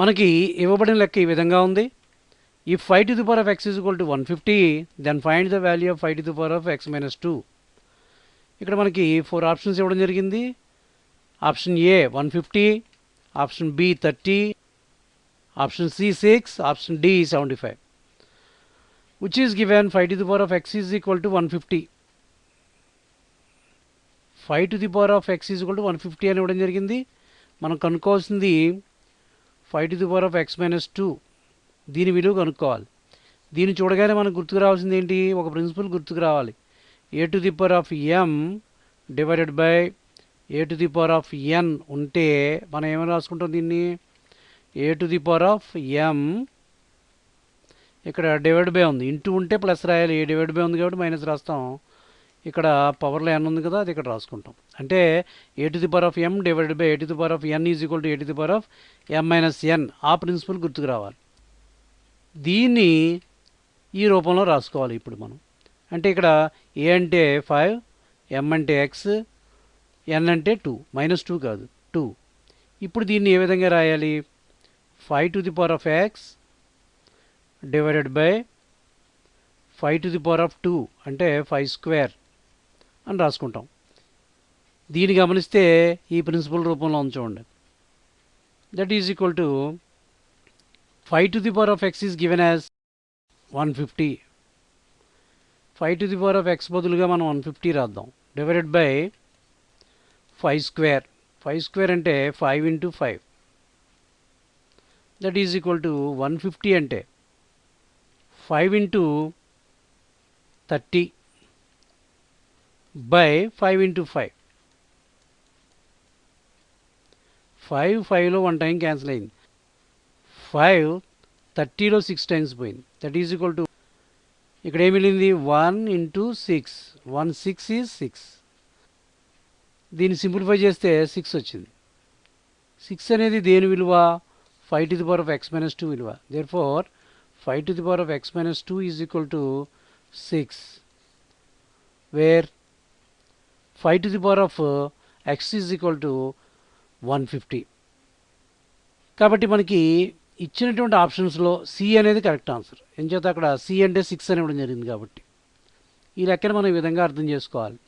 మనకి ఇవ్వబడిన లెక్క ఈ విధంగా ఉంది. ఈ five to the power of x is equal to one fifty then find the value of five to the power of x minus two ఇక్కడ మనకి ఫోర్ ఆప్షన్స్ ఇవ్వడం జరిగింది. Option A one fifty option B thirty option C six option D seventy five which is given five to the power of x is equal to one fifty five to the power of x is equal to one fifty అని ఇవ్వడం జరిగింది. మనం కనుక్కోవాల్సింది five to the power of x minus two దీని విలువ కనుక్కోవాలి. దీన్ని చూడగానే మనకు గుర్తుకు రావాల్సింది ఏంటి? ఒక ప్రిన్సిపల్ గుర్తుకు రావాలి. A to the power of m divided by a to the power of n ఉంటే మనం ఏమైనా రాసుకుంటాం దీన్ని? A to the power of m ఇక్కడ డివైడ్ బై ఉంది. ఇంటూ ఉంటే ప్లస్ రాయాలి. ఏ డివైడ్ బై ఉంది కాబట్టి మైనస్ రాస్తాం. ఇక్కడ పవర్లో ఎన్ ఉంది కదా అది ఇక్కడ రాసుకుంటాం. అంటే a to the power of m divided by a to the power of n is equal to a to the power of m minus n ఆ ప్రిన్సిపల్ గుర్తుకు రావాలి. దీన్ని ఈ రూపంలో రాసుకోవాలి ఇప్పుడు మనం. అంటే ఇక్కడ ఏ అంటే ఫైవ్ ఎం అంటే ఎక్స్ ఎన్ అంటే టూ మైనస్ టూ కాదు టూ ఇప్పుడు దీన్ని ఏ విధంగా రాయాలి? Five to the power of x divided by five to the power of two అంటే ఫైవ్ స్క్వేర్ అని రాసుకుంటాం. దీన్ని గమనిస్తే ఈ ప్రిన్సిపల్ రూపంలో ఉంచండి that is equal to five to the power of x is given as one fifty five to the power of x బదులుగా మనం వన్ ఫిఫ్టీ రాద్దాం. Divided by five square five square అంటే five into five that is equal to one fifty అంటే five into thirty by five into five. Five ఫైవ్లో one time cancel అయింది. Five థర్టీలో six times పోయింది. Thirty is equal to ఇక్కడ ఏమి వెళ్ళింది? One into six. One six is six. దీన్ని simplify చేస్తే సిక్స్ వచ్చింది. సిక్స్ అనేది దేని విలువ? Five to the power of x minus two విలువ. Therefore five to the power of x minus two is equal to six. Where five to the power of x is equal to one fifty కాబట్టి మనకి ఇచ్చినటువంటి ఆప్షన్స్లో C అనేది correct answer ఎంచేత అక్కడ C అంటే six అని ఇవ్వడం జరిగింది కాబట్టి. ఈ లెక్కను మనం ఈ విధంగా అర్థం చేసుకోవాలి.